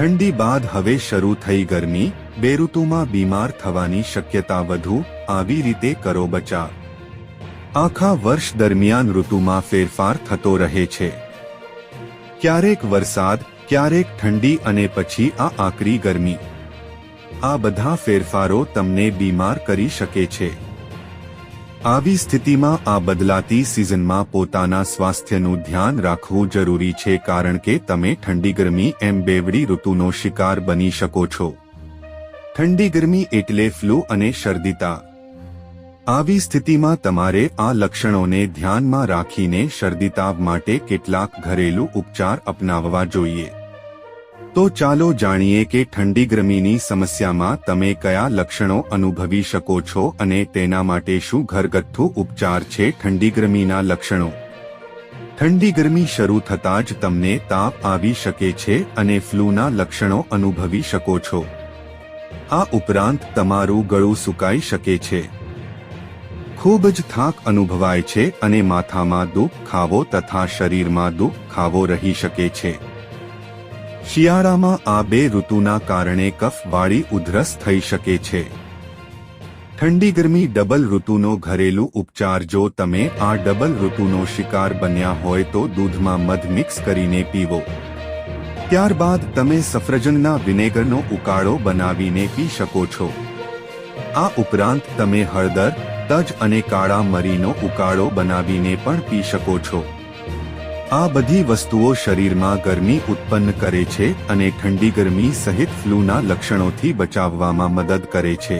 ઠંડી બાદ હવે શરૂ થઈ ગરમી, બેઋતુમાં બીમાર થવાની શક્યતા વધુ, આવી રીતે કરો બચાવ. આખા વર્ષ દરમિયાન ઋતુમાં ફેરફાર થતો રહે છે. ક્યારેક વરસાદ, ક્યારેક ઠંડી અને પછી આ આકરી ગરમી. આ બધા ફેરફારો તમને બીમાર કરી શકે છે. આવી સ્થિતિમાં આ બદલાતી સિઝનમાં પોતાના સ્વાસ્થ્યનું ધ્યાન રાખવું જરૂરી છે કારણ કે તમે ઠંડી ગરમી એમ બેવડી ઋતુનો શિકાર બની શકો છો. ઠંડી ગરમી એટલે ફ્લૂ અને શરદીતા. આવી સ્થિતિમાં તમારે આ લક્ષણોને ધ્યાનમાં રાખીને શરદીતાવ માટે કેટલાક ઘરેલું ઉપચાર અપનાવવા જોઈએ. તો ચાલો જાણીએ કે ઠંડી ગરમીની સમસ્યામાં તમે કયા લક્ષણો અનુભવી શકો છો અને તેના માટે શું ઘરગથ્થુ ઉપચાર છે ઠંડી ગરમીના લક્ષણો. ઠંડી ગરમી શરૂ થતાં જ તમને તાપ આવી શકે છે અને ફ્લૂના લક્ષણો અનુભવી શકો છો. આ ઉપરાંત તમારું ગળું સુકાઈ શકે છે. ખૂબ જ થાક અનુભવાય છે અને માથામાં દુઃખ, ખાવો તથા શરીરમાં દુઃખ, ખાવો રહી શકે છે. શિયાળામાં આ બે ઋતુના કારણે કફવાળી ઉધરસ થઈ શકે છે. ઠંડી ગરમી ડબલ ઋતુનો ઘરેલું ઉપચાર. જો તમે આ ડબલ ઋતુનો શિકાર બન્યા હોય તો દૂધમાં મધ મિક્સ કરીને પીવો. ત્યારબાદ તમે સફરજનના વિનેગરનો ઉકાળો બનાવીને પી શકો છો. આ ઉપરાંત તમે હળદર, તજ અને કાળા મરીનો ઉકાળો બનાવીને પણ પી શકો છો. આ બધી વસ્તુઓ શરીરમાં ગરમી ઉત્પન્ન કરે છે અને ઠંડી ગરમી સહિત ફ્લૂના લક્ષણોથી બચાવવામાં મદદ કરે છે.